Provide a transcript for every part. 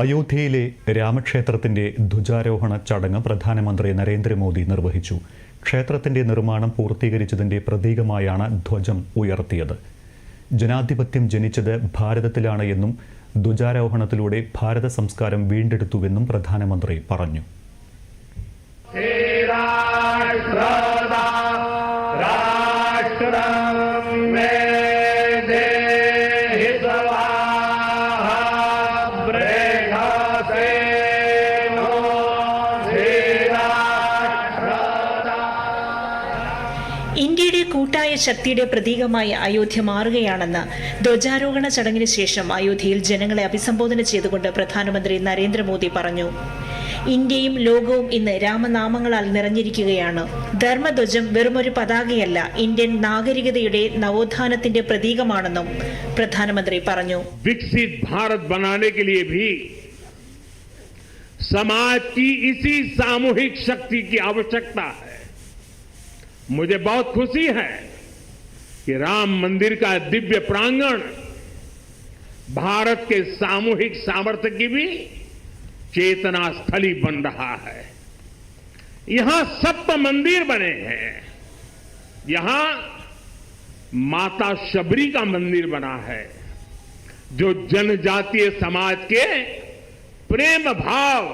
അയോധ്യയിലെ രാമക്ഷേത്രത്തിന്റെ ധ്വജാരോഹണ ചടങ്ങ് പ്രധാനമന്ത്രി നരേന്ദ്രമോദി നിർവഹിച്ചു. ക്ഷേത്രത്തിന്റെ നിർമ്മാണം പൂർത്തീകരിച്ചതിന്റെ പ്രതീകമായാണ് ധ്വജം ഉയർത്തിയത്. ജനാധിപത്യം ജനിച്ചത് ഭാരതത്തിലാണ് എന്നും ധ്വജാരോഹണത്തിലൂടെ ഭാരത സംസ്കാരം വീണ്ടെടുത്തുവെന്നും പ്രധാനമന്ത്രി പറഞ്ഞു. ശ്രീരാഷ്ട്ര രാഷ്ട്ര കൂട്ടായ ശക്തിയുടെ പ്രതീകമായി അയോധ്യ മാറുകയാണെന്ന് ധ്വജാരോഹണ ചടങ്ങിന് ശേഷം അയോധ്യയിൽ ജനങ്ങളെ അഭിസംബോധന ചെയ്തുകൊണ്ട് പ്രധാനമന്ത്രി നരേന്ദ്രമോദി പറഞ്ഞു ഇന്ത്യയും ലോകവും ഇന്ന് രാമനാമങ്ങളാൽ നിറഞ്ഞിരിക്കുകയാണ് ധർമ്മധ്വജം വെറുമൊരു പതാകയല്ല ഇന്ത്യൻ നാഗരികതയുടെ നവോത്ഥാനത്തിന്റെ പ്രതീകമാണെന്നും പ്രധാനമന്ത്രി പറഞ്ഞു विकसित भारत बनाने के लिए भी समाज की इसी सामूहिक शक्ति की आवश्यकता है मुझे बहुत खुशी है कि राम मंदिर का दिव्य प्रांगण भारत के सामूहिक सामर्थ्य की भी चेतना स्थली बन रहा है। यहाँ सप्त मंदिर बने हैं। यहाँ माता शबरी का मंदिर बना है, जो जनजातीय समाज के प्रेम भाव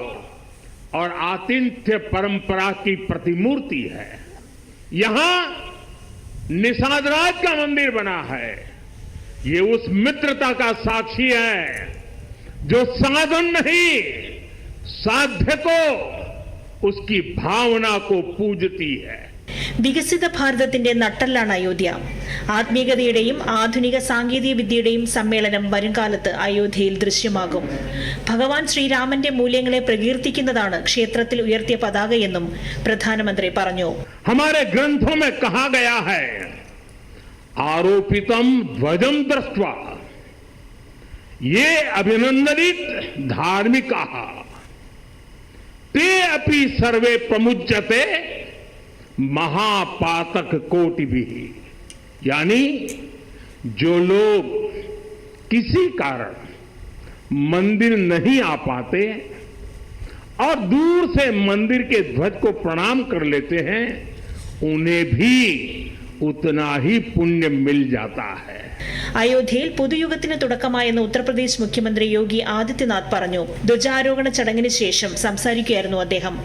और आतिथ्य परंपरा की प्रतिमूर्ति है। यहाँ निषाद राज का मंदिर बना है। ये उस मित्रता का साक्षी है, जो साधन नहीं, साध्य को, उसकी भावना को पूजती है। വികസിത ഭാരതത്തിന്റെ നട്ടെല്ലാണ് അയോധ്യ ആത്മീയതയുടെയും ആധുനിക സാങ്കേതിക വിദ്യയുടെയും സമ്മേളനം വരുംകാലത്ത് അയോധ്യയിൽ ദൃശ്യമാകും ഭഗവാൻ ശ്രീരാമന്റെ മൂല്യങ്ങളെ പ്രകീർത്തിക്കുന്നതാണ് ക്ഷേത്രത്തിൽ ഉയർത്തിയ പതാകയെന്നും പ്രധാനമന്ത്രി പറഞ്ഞു हमारे ग्रंथों में कहा गया है आरोपितम ध्वजम दृष्टवा ये अभिनंदनित धार्मिक ते अपि सर्वे प्रमुच्यते महापातक कोटि भी यानी जो लोग किसी कारण मंदिर नहीं आ पाते और दूर से मंदिर के ध्वज को प्रणाम कर लेते हैं, उन्हें भी उतना ही पुण्य मिल जाता है। അയോധ്യയിൽ പുതുയുഗത്തിന് തുടക്കമായെന്ന് ഉത്തർപ്രദേശ് മുഖ്യമന്ത്രി യോഗി ആദിത്യനാഥ് പറഞ്ഞു. ധ്വജാരോഹണ ചടങ്ങിന് ശേഷം സംസാരിക്കുകയായിരുന്നു അദ്ദേഹം.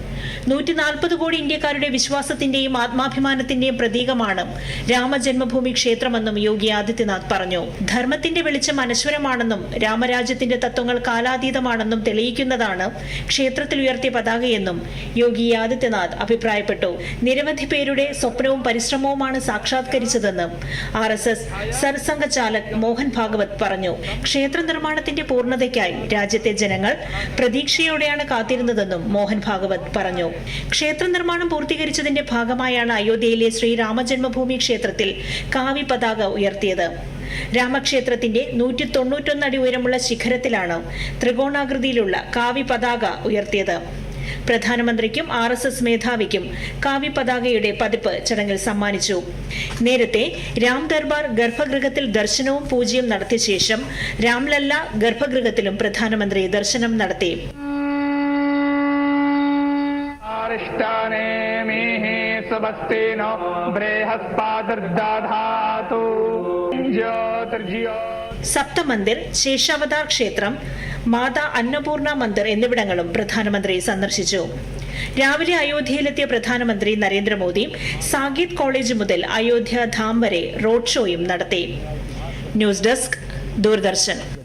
നൂറ്റി നാൽപ്പത് കോടി ഇന്ത്യക്കാരുടെ വിശ്വാസത്തിന്റെയും ആത്മാഭിമാനത്തിന്റെയും പ്രതീകമാണ് രാമജന്മഭൂമി ക്ഷേത്രമെന്നും യോഗി ആദിത്യനാഥ് പറഞ്ഞു. ധർമ്മത്തിന്റെ വെളിച്ചം അനശ്വരമാണെന്നും രാമരാജ്യത്തിന്റെ തത്വങ്ങൾ കാലാതീതമാണെന്നും തെളിയിക്കുന്നതാണ് ക്ഷേത്രത്തിൽ ഉയർത്തിയ പതാകയെന്നും യോഗി ആദിത്യനാഥ് അഭിപ്രായപ്പെട്ടു. നിരവധി പേരുടെ സ്വപ്നവും പരിശ്രമവുമാണ് സാക്ഷാത്കരിച്ചതെന്നും R S S Sarsanghchalak Mohan Bhagwat പറഞ്ഞു ക്ഷേത്ര നിർമ്മാണത്തിന്റെ പൂർണതയ്ക്കായി രാജ്യത്തെ ജനങ്ങൾ പ്രതീക്ഷയോടെയാണ് കാത്തിരുന്നതെന്നും മോഹൻ ഭാഗവത് പറഞ്ഞു. ക്ഷേത്ര നിർമ്മാണം പൂർത്തീകരിച്ചതിന്റെ ഭാഗമായാണ് അയോധ്യയിലെ ശ്രീരാമജന്മഭൂമി ക്ഷേത്രത്തിൽ കാവി പതാക ഉയർത്തിയത്. രാമക്ഷേത്രത്തിന്റെ നൂറ്റി തൊണ്ണൂറ്റൊന്ന് അടി ഉയരമുള്ള ശിഖരത്തിലാണ് ത്രികോണാകൃതിയിലുള്ള കാവി പതാക ഉയർത്തിയത്. പ്രധാനമന്ത്രിക്കും ആർ എസ് എസ് മേധാവിക്കും കാവ്യ പതാകയുടെ പതിപ്പ് ചടങ്ങിൽ സമ്മാനിച്ചു. നേരത്തെ രാം ദർബാർ ഗർഭഗൃഹത്തിൽ ദർശനവും പൂജയും നടത്തിയ ശേഷം രാംലല്ല ഗർഭഗൃഹത്തിലും പ്രധാനമന്ത്രി ദർശനം നടത്തി. ബൃഹസ്പാദർദാധാതു ജ്യോതിർജ്യോ സപ്തമന്ദിർ ശേഷാവതാർ ക്ഷേത്രം മാതാ അന്നപൂർണ മന്ദിർ എന്നിവിടങ്ങളും പ്രധാനമന്ത്രി സന്ദർശിച്ചു. രാവിലെ അയോധ്യയിലെത്തിയ പ്രധാനമന്ത്രി നരേന്ദ്രമോദി സാഗീത് കോളേജ് മുതൽ അയോധ്യ ധാം വരെ റോഡ് ഷോയും നടത്തി. News desk Doordarshan.